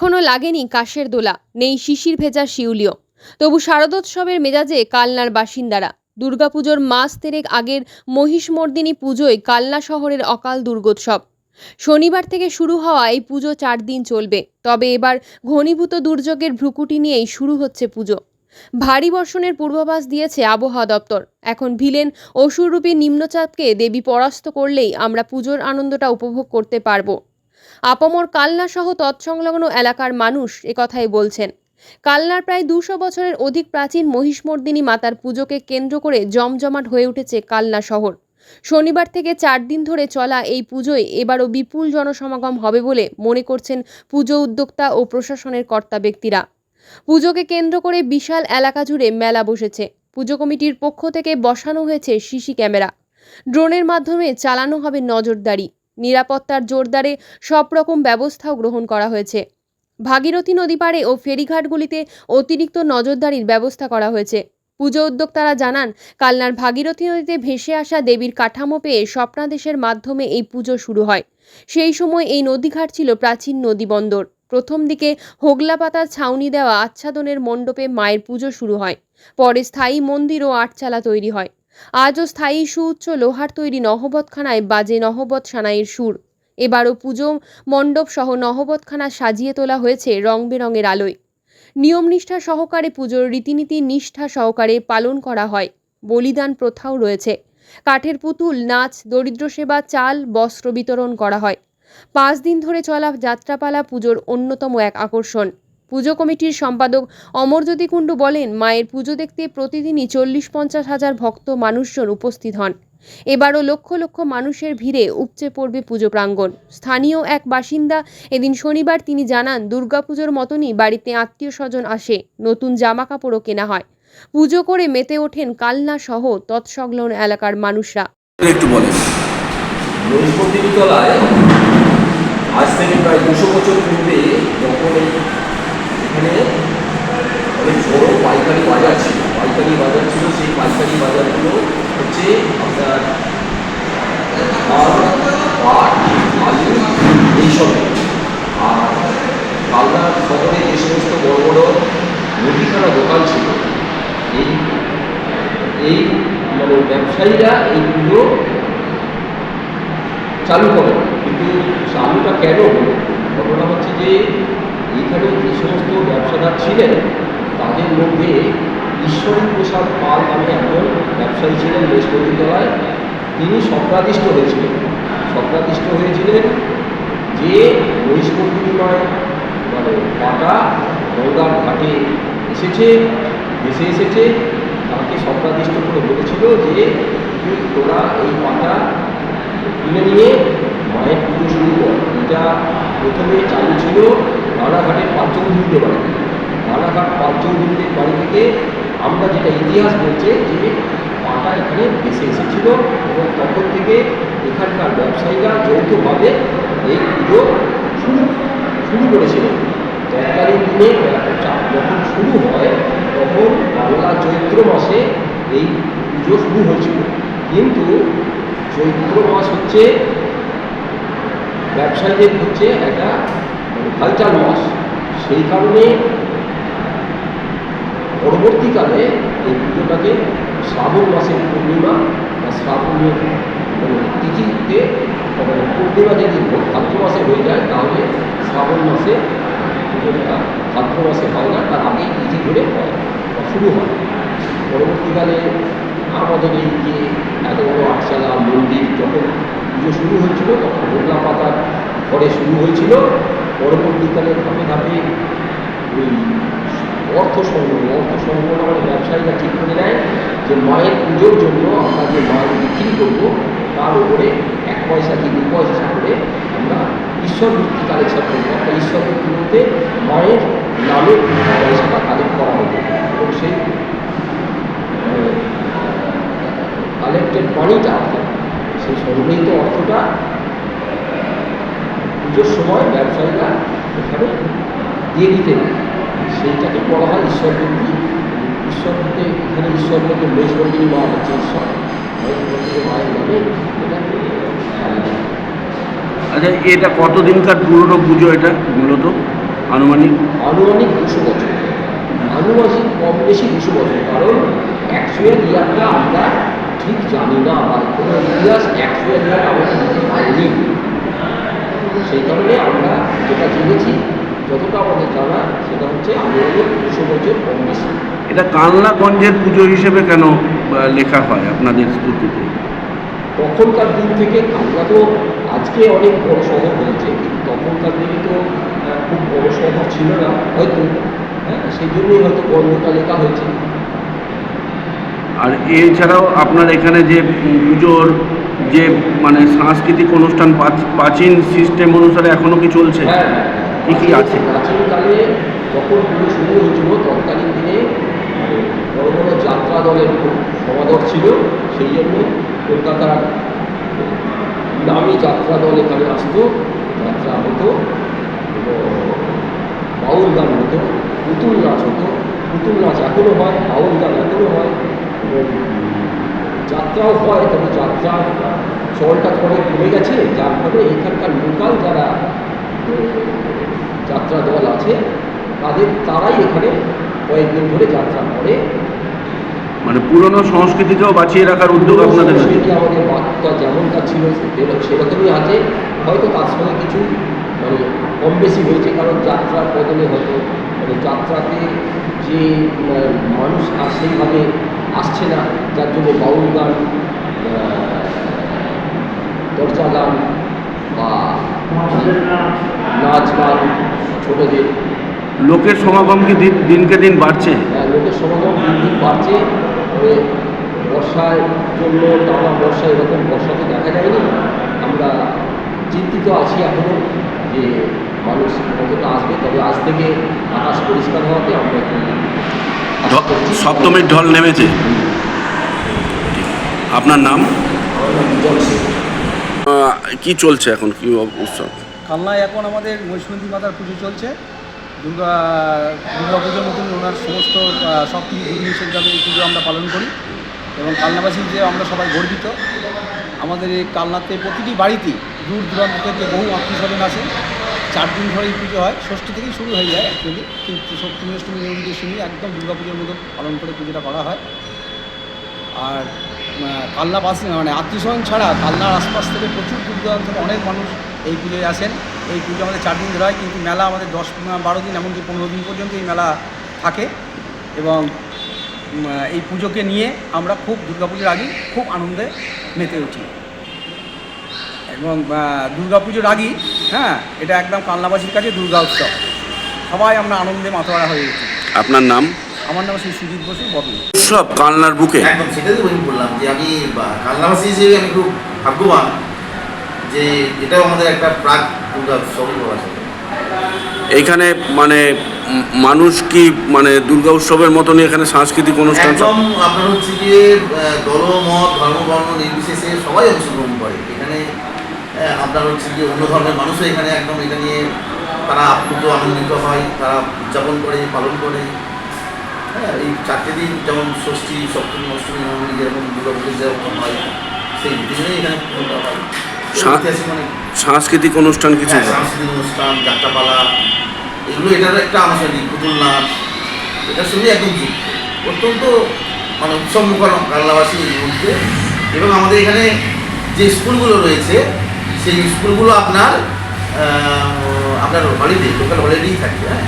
এখনও লাগেনি কাশের দোলা, নেই শিশির ভেজা শিউলিও। তবু শারদোৎসবের মেজাজে কালনার বাসিন্দারা। দুর্গাপুজোর মাস তেরেক আগের মহিষমর্দিনী পুজোয় কালনা শহরের অকাল দুর্গোৎসব। শনিবার থেকে শুরু হওয়া এই পুজো চার দিন চলবে, তবে এবার ঘনীভূত দুর্যোগের ভ্রুকুটি নিয়েই শুরু হচ্ছে পুজো। ভারী বর্ষণের পূর্বাভাস দিয়েছে আবহাওয়া দপ্তর। এখন ভিলেন অসুররূপী নিম্নচাপকে দেবী পরাস্ত করলেই আমরা পুজোর আনন্দটা উপভোগ করতে পারব। আপামর কালনা সহ তৎসংলগ্ন এলাকার মানুষ একথাই বলছেন। কালনার প্রায় দুশো বছরের অধিক প্রাচীন মহিষমর্দিনী মাতার পুজোকে কেন্দ্র করে জমজমাট হয়ে উঠেছে কালনা শহর। শনিবার থেকে চার দিন ধরে চলা এই পুজোয় এবারও বিপুল জনসমাগম হবে বলে মনে করছেন পুজো উদ্যোক্তা ও প্রশাসনের কর্তা ব্যক্তিরা। পুজোকে কেন্দ্র করে বিশাল এলাকা জুড়ে মেলা বসেছে। পুজো কমিটির পক্ষ থেকে বসানো হয়েছে সিসি ক্যামেরা। ড্রোনের মাধ্যমে চালানো হবে নজরদারি। নিরাপত্তার জোরদারে সব রকম ব্যবস্থাও গ্রহণ করা হয়েছে। ভাগীরথী নদী পাড়ে ও ফেরিঘাটগুলিতে অতিরিক্ত নজরদারির ব্যবস্থা করা হয়েছে। পুজো উদ্যোক্তারা জানান, কালনার ভাগীরথী নদীতে ভেসে আসা দেবীর কাঠামো পেয়ে স্বপ্নাদেশের মাধ্যমে এই পুজো শুরু হয়। সেই সময় এই নদীঘাট ছিল প্রাচীন নদী বন্দর। প্রথম দিকে হোগলা পাতার ছাউনি দেওয়া আচ্ছাদনের মণ্ডপে মায়ের পুজো শুরু হয়। পরে স্থায়ী মন্দির ও আটচালা তৈরি হয়। আজও স্থায়ী সুউচ্চ লোহার তৈরি নহবতখানায় বাজে নহবত সানাইয়ের সুর। এবারও পুজো মণ্ডপ সহ নহবতখানা সাজিয়ে তোলা হয়েছে রং বেরঙের আলোয়। নিয়ম নিষ্ঠা সহকারে পুজোর রীতিনীতি নিষ্ঠা সহকারে পালন করা হয়। বলিদান প্রথাও রয়েছে। কাঠের পুতুল, নাচ, দরিদ্র সেবা, চাল, বস্ত্র বিতরণ করা হয়। পাঁচ দিন ধরে চলা যাত্রাপালা পুজোর অন্যতম এক আকর্ষণ। পুজো কমিটির সম্পাদক অমরজ্যোতি কুণ্ডু বলেন মায়ের পুজো দেখতে প্রতিদিনই চল্লিশ পঞ্চাশ হাজার ভক্ত মানুষজন উপস্থিত হন। এবারও লক্ষ লক্ষ মানুষের ভিড়ে উপচে পড়বে পুজো প্রাঙ্গণ। স্থানীয় এক বাসিন্দা এদিন শনিবার তিনি জানান দুর্গাপুজোর মতনই বাড়িতে আত্মীয় স্বজন আসে নতুন জামা কাপড়ও কেনা হয়। পুজো করে মেতে ওঠেন কালনা সহ তৎসংলগ্ন এলাকার মানুষরা। একটু বলেন। আজ থেকে প্রায় দুশো বছর পূর্বে যখন এই এখানে অনেক বড় পাইকারি বাজার ছিল। পাইকারি বাজার ছিল, সেই পাইকারি বাজারগুলো হচ্ছে আপনার পাট, আলু, এইসব। আর কালনা শহরে যে সমস্ত বড় বড় মুদিখানা দোকান ছিল, এই এই মানে ব্যবসায়ীরা এইগুলো চালু করে কিন্তু চালুটা কেন ঘটনা হচ্ছে যে এইখানে যে সমস্ত ব্যবসাদার ছিলেন, তাদের মধ্যে ঈশ্বরী প্রসাদ পাল নামে একজন ব্যবসায়ী ছিলেন বৃহস্পতিতলায় তিনি স্বপ্নাদিষ্ট হয়েছিলেন। স্বপ্নাদিষ্ট হয়েছিলেন যে বৈষ্ণবীমায় মানে পাটা গঙ্গার ঘাটে এসেছে, ভেসে এসেছে। তাকে স্বপ্নাদিষ্ট করে বলেছিল যে তোরা এই পাটা কিনে নিয়ে মায়ের পুজো শুরু কর। এটা প্রথমে চালু ছিল রানাঘাটের পাঁচচৌধুরীদের বাড়ি। রানাঘাট পাঁচচৌধুরীদের বাড়ি থেকে আমরা যেটা ইতিহাস বলছে যে পাটা এখানে ভেসে এসেছিল এবং তখন থেকে এখানকার ব্যবসায়ীরা যৌথভাবে এই পুজো শুরু শুরু করেছিলেন তৎকালীন দিনে যখন শুরু হয়, তখন বাংলা চৈত্র মাসে এই পুজো শুরু হয়েছিল। কিন্তু চৈত্র মাস হচ্ছে ব্যবসায়ীদের হচ্ছে একটা মানে ভাইটাল মাস সেই কারণে পরবর্তীকালে এই পুজোটাকে শ্রাবণ মাসের পূর্ণিমা বা শ্রাবণের মানে তিথিতে মানে পূর্ণিমা যদি ভাদ্র মাসে হয়ে যায়, তাহলে শ্রাবণ মাসে পুজোটা ভাদ্র মাসে হয় না, তার আগেই তিথি ধরে হয় বা শুরু হয়। পরবর্তীকালে আমাদের এই যে এত বড় আটচালা মন্দির, যখন পুজো শুরু হয়েছিল, তখন গোলা পাতার ঘরে শুরু হয়েছিল। পরবর্তীকালে ধাপে ধাপে ওই অর্থ সংগ্রহ অর্থ সংগ্রহ মানে ব্যবসায়ীরা ঠিক করে নেয় যে মায়ের পুজোর জন্য আমরা যে মায়ের বিক্রি করব, তার উপরে এক পয়সা কি দু পয়সা করে আমরা ঈশ্বর মূর্তি কালেকশন করব একটা ঈশ্বর মূর্তি বলতে মায়ের নামে পয়সাটা কালেক্ট করা হবে এবং সেই কালেক্টেড মানিটা অর্থাৎ সেই সংগৃহীত অর্থটা পুজোর সময় ব্যবসায়ীরা এখানে দিয়ে দিতেন। সেইটাকে বলা হয় ঈশ্বর মূর্তি ঈশ্বর বলতে এখানে ঈশ্বর বলতে মেষবন্দিনী মা হচ্ছে ঈশ্বর। হয়। আচ্ছা এটা কতদিনকার পুরনো পুজো এটা মূলত? আনুমানিক? আনুমানিক দুশো বছর। আনুমানিক কম বেশি দুশো বছর। কারণ অ্যাকচুয়াল ইয়ারটা আমরা ঠিক জানি না। বা কোনো ইতিহাস অ্যাকচুয়াল ইয়ার আমরা দিতে পারিনি সেই কারণে আমরা যেটা জেনেছি যতটা আমাদের জানা সেটা হচ্ছে বছর কম বেশি এটা কানলাগঞ্জের পুজো হিসেবে কেন লেখা হয় আপনাদের স্তুতিতে? তখনকার দিন থেকে কালনা তো আজকে অনেক বড় শহর হয়েছে কিন্তু তখনকার দিনে তো খুব বড় শহর ছিল না হয়তো হ্যাঁ সেই জন্যই হয়তো গল্পটা লেখা হয়েছে। আর এছাড়াও আপনার এখানে যে পুজোর যে মানে সাংস্কৃতিক অনুষ্ঠান প্রাচীন সিস্টেম অনুসারে এখনও কি চলছে হ্যাঁ কি কি আছে? প্রাচীনকালে যখন পুজো শুরু হয়েছিল তৎকালীন দিনে মানে বড় বড় যাত্রা দলের সমাদর ছিল সেই জন্য কলকাতার নামি যাত্রা দল এখানে আসতো যাত্রা হতো বাউল গান হতো পুতুল নাচ হতো পুতুল নাচ এখনও হয় বাউল গান এখনও হয় এবং যাত্রাও হয় তবে যাত্রা চলটা তো অনেক কমে গেছে। যার ফলে এখানকার লোকাল যারা যাত্রা দল আছে তাদের তারাই এখানে কয়েকদিন ধরে যাত্রা করে। মানে পুরনো সংস্কৃতিকেও বাঁচিয়ে রাখার উদ্যোগ আপনাদের সংস্কৃতি আমাদের বার্তা যেমনটা ছিল সেরকম- সেরকমই আছে। হয়তো তার সঙ্গে কিছু মানে কম বেশি হয়েছে কারণ যাত্রার বদলে হয়তো মানে যাত্রাতে যে মানুষ আর সেইভাবে আসছে না। যার জন্য বাউল গান দরজা গান বা নাচ গান ছোটদের। লোকের সমাগম কি দিন- দিনকে দিন বাড়ছে? হ্যাঁ লোকের সমাগম দিন দিন বাড়ছে। তবে বর্ষার জন্য টানা বর্ষা এরকম বর্ষা তো দেখা যায়নি। আমরা চিন্তিত আছি এখনও যে মানুষ কতটা আসবে। তবে আজ থেকে আকাশ পরিষ্কার হওয়াতে আমরা। সপ্তমীর ঢল নেমেছে। আপনার নাম। কি চলছে এখন? কি উৎসব কালনায় এখন আমাদের মহিষমন্তী মাতার পুজো চলছে। দুর্গা দুর্গা পুজোর মতন ওনার সমস্ত সব কিছু এই পুজো আমরা পালন করি। এবং কালনাবাসী যে আমরা সবাই গর্বিত। আমাদের এই কালনাতে প্রতিটি বাড়িতেই দূর দূরান্ত থেকে বহু আত্মীয় স্বজন আসে। চার দিন ধরে এই পুজো হয়। ষষ্ঠী থেকেই শুরু হয়ে যায় অ্যাকচুয়ালি কিন্তু সপ্তমী অষ্টমী নবমী দশমী একদম দুর্গা পুজোর মতো পালন করে পুজোটা করা হয়। আর আহ, কালনা মানে আত্মীয় স্বজন ছাড়া কালনার আশপাশ থেকে প্রচুর দূর দূরান্ত থেকে অনেক মানুষ এই পুজোয় আসেন। এই পুজো আমাদের চার দিন ধরে হয় কিন্তু মেলা আমাদের দশ বারো দিন এমনকি পনেরো দিন পর্যন্ত এই মেলা থাকে। এবং এই পুজোকে নিয়ে আমরা খুব দুর্গাপুজোর আগে খুব আনন্দে মেতে উঠি। এবং দুর্গাপুজোর আগেই হ্যাঁ এটা একদম কালনাবাসীর কাছে দুর্গা উৎসব। সবাই আমরা আনন্দে মাতোয়ারা হয়ে উঠি। আপনার নাম? আমার নাম শ্রী সুজিত বসু বদল। উৎসব কালনার বুকে? একদম সেটাই তো আমি বললাম যে আমি কালনাবাসী হিসেবে আমি খুব ভাগ্যবান যে এটাও আমাদের একটা প্রাক দুর্গা উৎসব বলা যায়। এইখানে মানে মানুষ কি মানে দুর্গা উৎসবের মতনই এখানে সাংস্কৃতিক অনুষ্ঠান সব- একদম আপনার হচ্ছে গিয়ে আহ, দল মত ধর্ম বর্ণ নির্বিশেষে সবাই অংশগ্রহণ এখানে আপনার হচ্ছে গিয়ে অন্য ধর্মের মানুষও এখানে একদম এটা নিয়ে তারা আপ্লুত আনন্দিত হয় তারা উদযাপন করে পালন করে। হ্যাঁ এই চারটে দিন যেমন ষষ্ঠী সপ্তমী অষ্টমী নবমী যেরকম দুর্গা পুজো যেরকম হয় সেই দিনেই এখানে হয়। সাংস্কৃতিক অনুষ্ঠান কিছু হ্যাঁ, সাংস্কৃতিক অনুষ্ঠান যাত্রাপালা এগুলো এটার একটা আনুষ্ঠানিক পুতুল নাচ এটার সঙ্গে একদম যুক্ত। অত্যন্ত মানে উৎসব মুখর বাংলাভাষীর মধ্যে। এবং আমাদের এখানে যে স্কুলগুলো রয়েছে সেই স্কুলগুলো আপনার আপনার হলিডে লোকাল হলিডেই থাকবে হ্যাঁ?